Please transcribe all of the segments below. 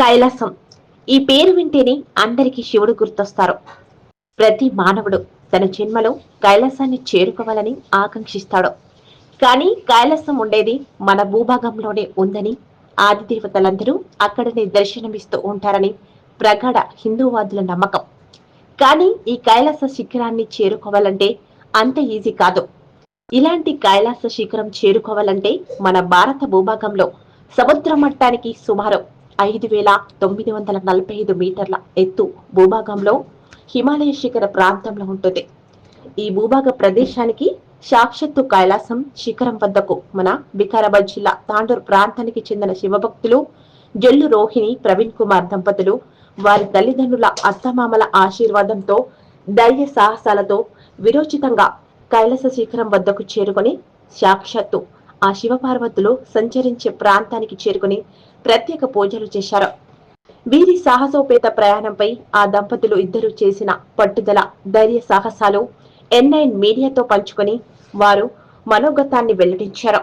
కైలాసం. ఈ పేరు వింటేనే అందరికీ శివుడు గుర్తొస్తారు. ప్రతి మానవుడు తన జన్మలో కైలాసాన్ని చేరుకోవాలని ఆకాంక్షిస్తాడు. కానీ కైలాసం ఉండేది మన భూభాగంలోనే ఉందని ఆదిదేవతలందరూ అక్కడనే దర్శనమిస్తూ ఉంటారని ప్రగాఢ హిందూవాదుల నమ్మకం. కానీ ఈ కైలాస శిఖరాన్ని చేరుకోవాలంటే అంత ఈజీ కాదు. ఇలాంటి కైలాస శిఖరం చేరుకోవాలంటే మన భారత భూభాగంలో సముద్ర మట్టానికి సుమారు ఐదు వేల తొమ్మిది వందల నలభై ఐదు మీటర్ల ఎత్తు భూభాగంలో హిమాలయ శిఖర ప్రాంతంలో ఉంటుంది. ఈ భూభాగ ప్రదేశానికి సాక్షాత్తు కైలాసం శిఖరం వద్దకు మన వికారాబాద్ జిల్లా తాండూరు ప్రాంతానికి చెందిన శివభక్తులు జల్లు రోహిణి ప్రవీణ్ కుమార్ దంపతులు వారి తల్లిదండ్రుల అత్తమామల ఆశీర్వాదంతో ధైర్య సాహసాలతో విరోచితంగా కైలాస శిఖరం వద్దకు చేరుకొని సాక్షాత్తు ఆ శివపార్వతులు సంచరించే ప్రాంతానికి చేరుకుని ప్రత్యేక పూజలు చేశారు. వీరి సాహసోపేత ప్రయాణంపై ఆ దంపతులు ఇద్దరు చేసిన పట్టుదల ధైర్య సాహసాలు ఎన్ఐన్ మీడియాతో పంచుకొని వారు మనోగతాన్ని వెల్లడించారు.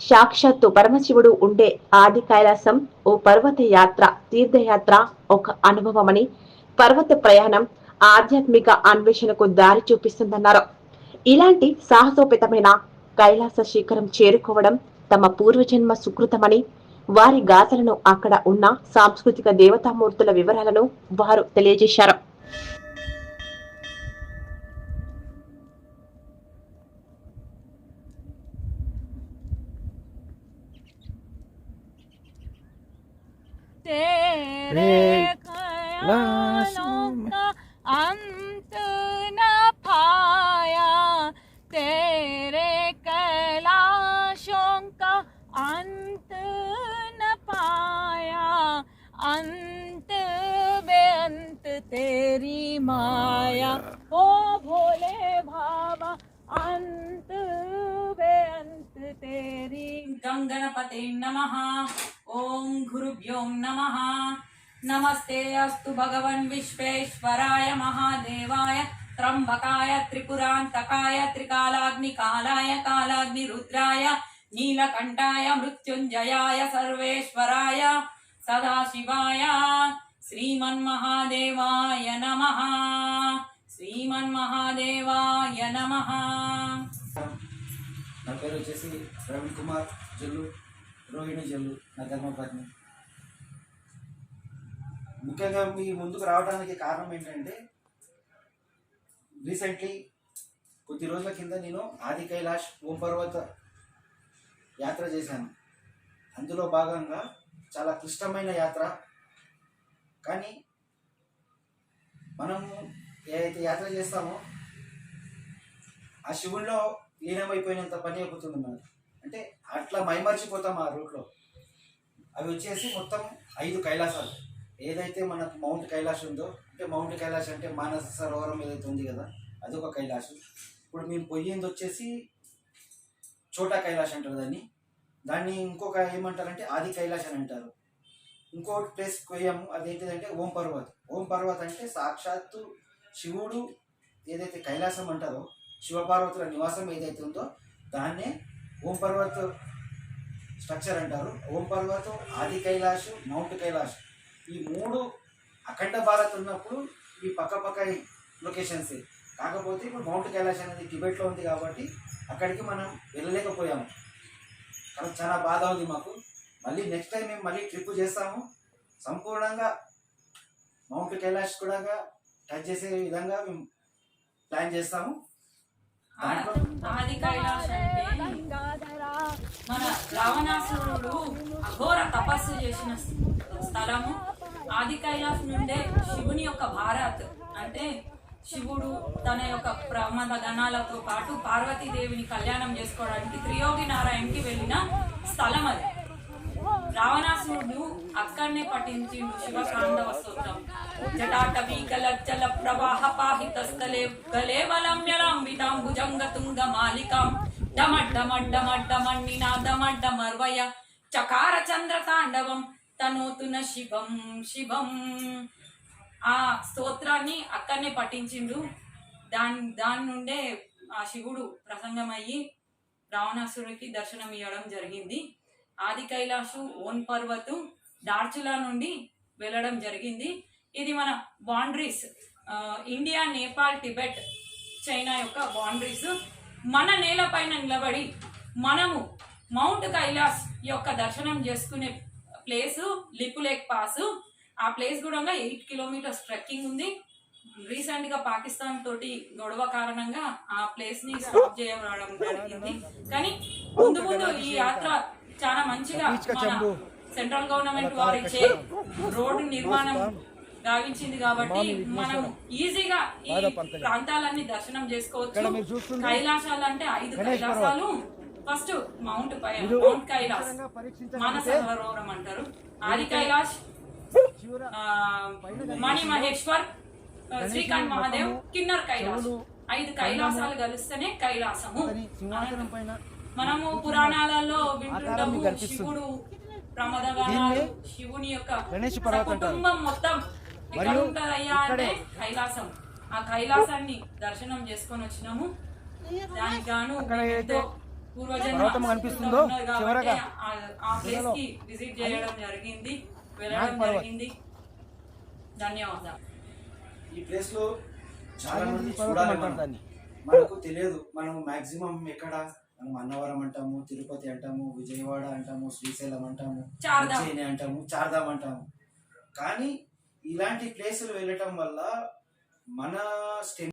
సాక్షాత్తు పరమశివుడు ఉండే ఆది కైలాసం ఓ పర్వత యాత్ర తీర్థయాత్ర ఒక అనుభవమని పర్వత ప్రయాణం ఆధ్యాత్మిక అన్వేషణకు దారి చూపిస్తుందన్నారు. ఇలాంటి సాహసోపేతమైన కైలాస శిఖరం చేరుకోవడం తమ పూర్వజన్మ సుకృతమని వారి గాథలను అక్కడ ఉన్న సాంస్కృతిక దేవతామూర్తుల వివరాలను వారు తెలియజేశారు. तेरे तेरी गं गणपते नमः ॐ गुरुभ्यो नमः नमस्ते अस्तु भगवन् विश्वेश्वराय महादेवाय त्र्यम्बकाय त्रिपुरान्तकाय त्रिकालाग्निकालाय कालाग्निरुद्राय नीलकण्ठाय मृत्युञ्जयाय सर्वेश्वराय सदाशिवाय श्रीमन्महादेवाय नमः श्रीमन्महादेवाय नमः నా పేరు వచ్చేసి ప్రవీణ్ కుమార్ జల్లు రోహిణి జల్లు నా ధర్మపత్ని ముఖ్యంగా మీ ముందుకు రావడానికి కారణం ఏంటంటే రీసెంట్లీ కొద్ది రోజుల కింద నేను ఆది కైలాష్ ఓం పర్వత యాత్ర చేశాను. అందులో భాగంగా చాలా క్లిష్టమైన యాత్ర. కానీ మనము ఏదైతే యాత్ర చేస్తామో ఆ శివుల్లో లీనమైపోయినంత పని అయిపోతుంది మనకి అంటే అట్లా మైమర్చిపోతాం ఆ రూట్లో. అవి వచ్చేసి మొత్తం ఐదు కైలాసాలు. ఏదైతే మనకు మౌంట్ కైలాష్ ఉందో అంటే మౌంట్ కైలాష్ అంటే మానస సరోవరం ఏదైతే ఉంది కదా అదొక కైలాష్. ఇప్పుడు మేము పోయింది వచ్చేసి చోటా కైలాష్ అంటారు దాన్ని. దాన్ని ఇంకొక ఏమంటారంటే ఆది కైలాష్ అని అంటారు. ఇంకో ప్లేస్ పోయాము అదేంటిదంటే ఓం పర్వత్. ఓం పర్వత్ అంటే సాక్షాత్తు శివుడు ఏదైతే కైలాసం అంటారో శివపార్వతుల నివాసం ఏదైతే ఉందో దాన్నే ఓం పర్వత స్ట్రక్చర్ అంటారు. ఓం పర్వతం ఆది కైలాష్ మౌంట్ కైలాష్ ఈ మూడు అఖండ భారత్ ఉన్నప్పుడు ఈ పక్క పక్క లొకేషన్స్. కాకపోతే ఇప్పుడు మౌంట్ కైలాష్ అనేది టిబెట్లో ఉంది కాబట్టి అక్కడికి మనం వెళ్ళలేకపోయాము. కానీ చాలా బాధ ఉంది మాకు. మళ్ళీ నెక్స్ట్ టైం మేము మళ్ళీ ట్రిప్ చేస్తాము. సంపూర్ణంగా మౌంట్ కైలాష్ కూడా టచ్ చేసే విధంగా మేము ప్లాన్ చేస్తాము. ఆది కైలాసం మన రావణాసురుడు అఘోర తపస్సు చేసిన స్థలము ఆది కైలాస్ నుండే శివుని యొక్క భారత్. అంటే శివుడు తన యొక్క ప్రమద గణాలతో పాటు పార్వతీదేవిని కళ్యాణం చేసుకోవడానికి త్రియోగి నారాయణకి వెళ్ళిన స్థలం అది. రావణాసురుడు అక్కడనే పఠించిండు శివ తాండవ స్తోత్రం జటాటవీ గలజ్జల ప్రవాహ పాహితస్థలే స్థలే గలేవలమ్యలాంబితాం భుజంగ తుంగ మాలికాం డమడ్డమడ్డమడ్డమన్నినాదమడ్డమర్వయ చకార చంద్ర తాండవం తనోతున శివం శివం. ఆ స్తోత్రాన్ని అక్కడనే పఠించిండు. దాని దాని నుండే ఆ శివుడు ప్రసంగమయ్యి రావణాసురుడికి దర్శనం ఇవ్వడం జరిగింది. ఆది కైలాసు ఓన్ పర్వతం డార్చులా నుండి వెళ్ళడం జరిగింది. ఇది మన boundaries India Nepal Tibet China యొక్క బాండరీస్ మన నేలపైన నిలబడి మనము మౌంట్ కైలాస్ యొక్క దర్శనం చేసుకునే ప్లేస్ లిపులేక్ పాస్. ఆ ప్లేస్ కూడా ఎయిట్ కిలోమీటర్స్ ట్రెక్కింగ్ ఉంది. రీసెంట్గా పాకిస్తాన్ తోటి గొడవ కారణంగా ఆ ప్లేస్ని స్టాప్ చేయడం జరిగింది. కానీ ముందు ముందు ఈ యాత్ర చాలా మంచిగా సెంట్రల్ గవర్నమెంట్ వారు ఇచ్చే రోడ్డు నిర్మాణం గావించింది కాబట్టి మనం ఈజీగా ఈ ప్రాంతాలన్నీ దర్శనం చేసుకోవచ్చు. కైలాసాలు అంటే ఐదు కైలాసాలు. ఫస్ట్ మౌంట్ పై మౌంట్ కైలాస్. మానస సరోవరం అంటారు. ఆది కైలాష్ ఆ, మణి మహేశ్వర్ శ్రీకాంత్ మహాదేవ్ కిన్నర్ కైలాస్. ఐదు కైలాసాలు కలిస్తేనే కైలాసము. మనము పురాణాలలో వింటుంటాము శివుడు ప్రమదగానాలు శివుని యొక్క కుటుంబం మొత్తం ఎక్కడ ఉంటదయ్యా అంటే కైలాసం. ఆ కైలాసాన్ని దర్శనం చేసుకొని వచ్చినాము. దానికి గాను ఎంతో పూర్వజన్మ కనిపిస్తుందో ఆ- ప్లేస్కి విజిట్ చేయడం జరిగింది వెళ్ళడం జరిగింది. ధన్యవాదాలు. ఈ ప్లేస్లో చాలా మంది చూడాలి. మనకు తెలియదు మనం మాక్సిమం ఎక్కడ మనం అన్నవరం అంటాము తిరుపతి అంటాము విజయవాడ అంటాము శ్రీశైలం అంటాము. ఉజ్జయిని అంటాము చార్ధామ్ అంటాము కానీ ఇలాంటి ప్లేసులు వెళ్ళటం వల్ల మన స్టెమ్